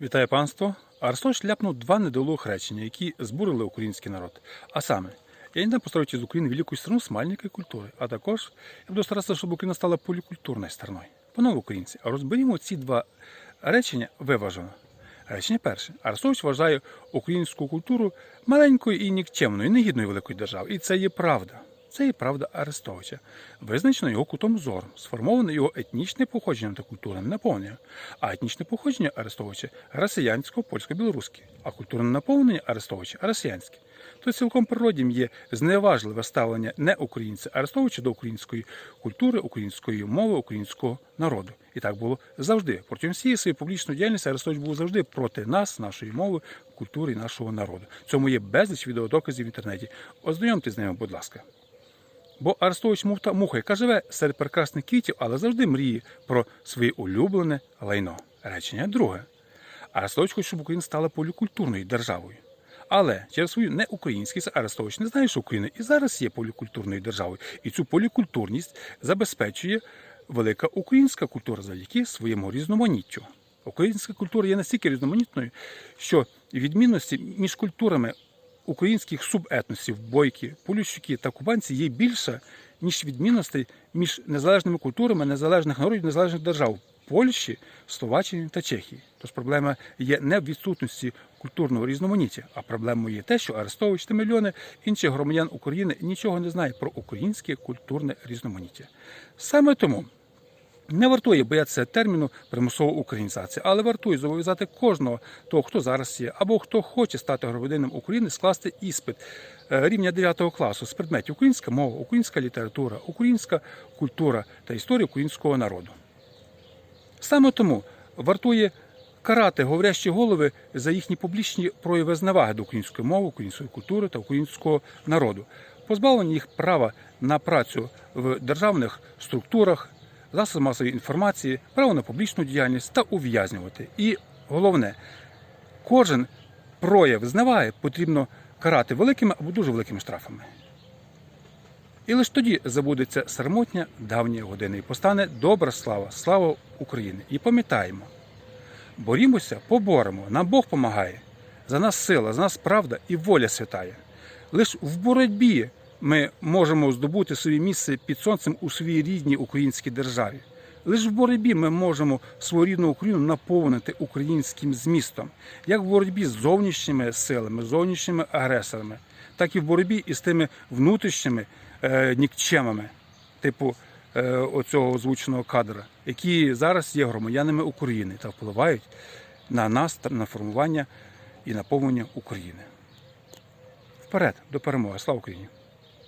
Вітаю панство. Арсточ ляпнув два недолуг речення, які збурили український народ. А саме, я не построить из України великую страну с маленькой культурой, а також я буду старатися, щоб Україна стала полікультурною стороною. Панове українці, розберімо ці два речення виважено. Речення перше. Арестович вважає українську культуру маленькою і нікчемною, негідною великої держави. І це є правда. Це є правда Арестовича, визначено його кутом зору, сформоване його етнічне походження та культурне наповнення. А етнічне походження Арестовича росіянського, польсько-білоруське, а культурне наповнення Арестовича росіянське. То цілком природнім є зневажливе ставлення не українця Арестовича до української культури, української мови, українського народу. І так було завжди. Протягом всієї своєї публічної діяльності Арестович був завжди проти нас, нашої мови, культури і нашого народу. Цьому є безліч відеодоказів в інтернеті. Ознайомтесь з ними, будь ласка. Бо Арестович муфта муха, яка живе серед прекрасних квітів, але завжди мріє про своє улюблене лайно. Речення друге. Арестович хоче, щоб Україна стала полікультурною державою. Але через свою неукраїнськість Арестович не знає, що Україна і зараз є полікультурною державою. І цю полікультурність забезпечує велика українська культура завдяки своєму різноманіттю. Українська культура є настільки різноманітною, що відмінності між культурами українських субетносів бойки, полющуки та кубанці є більше, ніж відмінностей між незалежними культурами незалежних народів, незалежних держав Польщі, Словаччини та Чехії. Тож проблема є не в відсутності культурного різноманіття, а проблемою є те, що Арестович та мільйони інших громадян України нічого не знають про українське культурне різноманіття. Саме тому. Не вартує боятися терміну примусова українізація, але вартує зобов'язати кожного того, хто зараз є, або хто хоче стати громадянином України, скласти іспит е, рівня 9 класу з предметів українська мова, українська література, українська культура та історія українського народу. Саме тому вартує карати говорящі голови за їхні публічні прояви зневаги до української мови, української культури та українського народу, позбавлення їх права на працю в державних структурах, засобах масової інформації, право на публічну діяльність та ув'язнювати. І головне, кожен прояв зневаги потрібно карати великими або дуже великими штрафами. І лише тоді забудеться сармотня давні години і постане добра слава, слава України. І пам'ятаємо, борімося, поборемо, нам Бог помагає. За нас сила, за нас правда і воля святає. Лише в боротьбі ми можемо здобути собі місце під сонцем у своїй рідній українській державі. Лише в боротьбі ми можемо свою рідну Україну наповнити українським змістом, як в боротьбі з зовнішніми силами, зовнішніми агресорами, так і в боротьбі із тими внутрішніми е, нікчемами, типу е, оцього озвученого кадра, які зараз є громадянами України та впливають на нас на формування і наповнення України. Вперед до перемоги! Слава Україні!